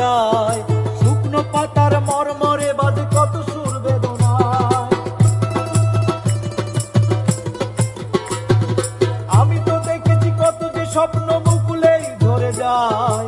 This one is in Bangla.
যায়। শুকনো পাতার মরমরে বাজে কত সুর বেদনায়। আমি তো দেখেছি কত যে স্বপ্ন মুকুলেই ধরে যায়।